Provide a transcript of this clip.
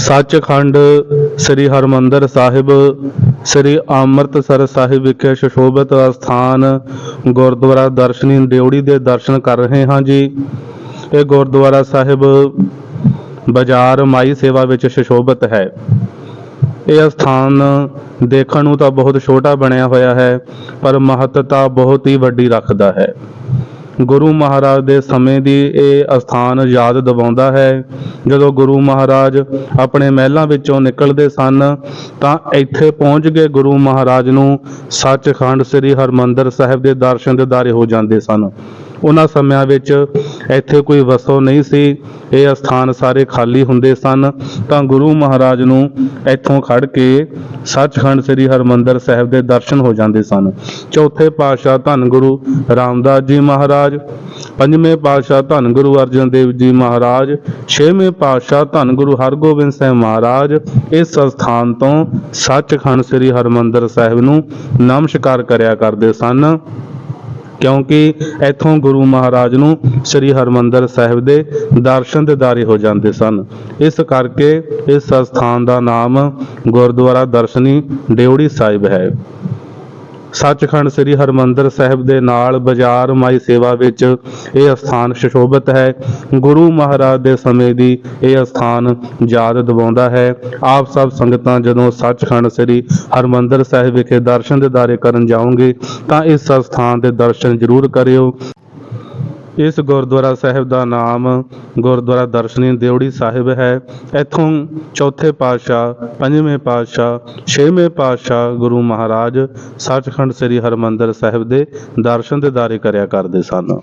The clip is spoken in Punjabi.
ਸੱਚਖੰਡ ਸ੍ਰੀ ਹਰਮੰਦਰ ਸਾਹਿਬ, ਸ੍ਰੀ ਅੰਮ੍ਰਿਤਸਰ ਸਾਹਿਬ ਵਿਖੇ ਸ਼ੋਭਿਤ ਅਸਥਾਨ ਗੁਰਦੁਆਰਾ ਦਰਸ਼ਨੀ ਡਿਉੜੀ ਦੇ ਦਰਸ਼ਨ ਕਰ ਰਹੇ ਹਾਂ ਜੀ। ਇਹ ਗੁਰਦੁਆਰਾ ਸਾਹਿਬ ਬਾਜ਼ਾਰ ਮਾਈ ਸੇਵਾ ਵਿੱਚ ਸ਼ੋਭਿਤ ਹੈ। ਇਹ ਸਥਾਨ ਦੇਖਣ ਨੂੰ ਤਾਂ ਬਹੁਤ ਛੋਟਾ ਬਣਿਆ ਹੋਇਆ ਹੈ, ਪਰ ਮਹੱਤਤਾ ਬਹੁਤ ਹੀ ਵੱਡੀ ਰੱਖਦਾ ਹੈ। ਗੁਰੂ ਮਹਾਰਾਜ ਦੇ ਸਮੇਂ ਦੀ ਇਹ ਅਸਥਾਨ ਯਾਦ ਦਿਵਾਉਂਦਾ ਹੈ। ਜਦੋਂ ਗੁਰੂ ਮਹਾਰਾਜ ਆਪਣੇ ਮਹਿਲਾਂ ਵਿੱਚੋਂ ਨਿਕਲਦੇ ਸਨ, ਤਾਂ ਇੱਥੇ ਪਹੁੰਚ ਕੇ ਗੁਰੂ ਮਹਾਰਾਜ ਨੂੰ ਸੱਚਖੰਡ ਸ੍ਰੀ ਹਰਮੰਦਰ ਸਾਹਿਬ ਦੇ ਦਰਸ਼ਨ ਦਿਦਾਰੇ ਹੋ ਜਾਂਦੇ ਸਨ। ਉਹਨਾਂ ਸਮਿਆਂ ਵਿੱਚ ਇੱਥੇ ਕੋਈ ਵਸੋ ਨਹੀਂ ਸੀ। ਇਹ ਅਸਥਾਨ ਸਾਰੇ ਖਾਲੀ ਹੁੰਦੇ ਸਨ। ਤਾਂ ਗੁਰੂ ਮਹਾਰਾਜ ਨੂੰ ਇੱਥੋਂ ਖੜ ਕੇ ਸੱਚਖੰਡ ਸ੍ਰੀ ਹਰਮੰਦਰ ਸਾਹਿਬ ਦੇ ਦਰਸ਼ਨ ਹੋ ਜਾਂਦੇ ਸਨ। ਚੌਥੇ ਪਾਤਸ਼ਾਹ ਧੰਨ ਗੁਰੂ ਰਾਮਦਾਸ ਜੀ ਮਹਾਰਾਜ, ਪੰਜਵੇਂ ਪਾਤਸ਼ਾਹ ਧੰਨ ਗੁਰੂ ਅਰਜਨ ਦੇਵ ਜੀ ਮਹਾਰਾਜ, ਛੇਵੇਂ ਪਾਤਸ਼ਾਹ ਧੰਨ ਗੁਰੂ ਹਰਗੋਬਿੰਦ ਸਾਹਿਬ ਮਹਾਰਾਜ ਇਸ ਸਥਾਨ ਤੋਂ ਸੱਚਖੰਡ ਸ੍ਰੀ ਹਰਮੰਦਰ ਸਾਹਿਬ ਨੂੰ ਨਮਸਕਾਰ ਕਰਿਆ ਕਰਦੇ ਸਨ। ਕਿਉਂਕਿ ਇੱਥੋਂ ਗੁਰੂ ਮਹਾਰਾਜ ਨੂੰ ਸ੍ਰੀ ਹਰਮੰਦਰ ਸਾਹਿਬ ਦੇ ਦਰਸ਼ਨ ਦਿਦਾਰੇ ਹੋ ਜਾਂਦੇ ਸਨ। ਇਸ ਕਰਕੇ ਇਸ ਸਥਾਨ ਦਾ ਨਾਮ ਗੁਰਦੁਆਰਾ ਦਰਸ਼ਨੀ ਡਿਉੜੀ ਸਾਹਿਬ ਹੈ। ਸੱਚਖੰਡ ਸ੍ਰੀ ਹਰਮੰਦਰ ਸਾਹਿਬ ਦੇ ਨਾਲ ਬਾਜ਼ਾਰ ਮਾਈ ਸੇਵਾ ਵਿੱਚ ਇਹ ਸਥਾਨ ਸ਼ੋਭਿਤ ਹੈ। ਗੁਰੂ ਮਹਾਰਾਜ ਦੇ ਸਮੇਂ ਦੀ ਇਹ ਸਥਾਨ ਯਾਦ ਦਿਵਾਉਂਦਾ ਹੈ। ਆਪ ਸਭ ਸੰਗਤਾਂ ਜਦੋਂ ਸੱਚਖੰਡ ਸ੍ਰੀ ਹਰਮੰਦਰ ਸਾਹਿਬ ਵਿਖੇ ਦਰਸ਼ਨ ਦਿਦਾਰੇ ਕਰਨ ਜਾਓਗੇ ਤਾਂ ਇਸ ਸਥਾਨ ਦੇ ਦਰਸ਼ਨ ਜ਼ਰੂਰ ਕਰਿਓ। ਇਸ ਗੁਰਦੁਆਰਾ ਸਾਹਿਬ ਦਾ ਨਾਮ ਗੁਰਦੁਆਰਾ ਦਰਸ਼ਨੀ ਦਿਉੜੀ ਸਾਹਿਬ ਹੈ। ਇੱਥੋਂ ਚੌਥੇ ਪਾਤਸ਼ਾਹ, ਪੰਜਵੇਂ ਪਾਤਸ਼ਾਹ, ਛੇਵੇਂ ਪਾਤਸ਼ਾਹ ਗੁਰੂ ਮਹਾਰਾਜ ਸੱਚਖੰਡ ਸ੍ਰੀ ਹਰਮੰਦਰ ਸਾਹਿਬ ਦੇ ਦਰਸ਼ਨ ਦਿਦਾਰੇ ਕਰਿਆ ਕਰਦੇ ਸਨ।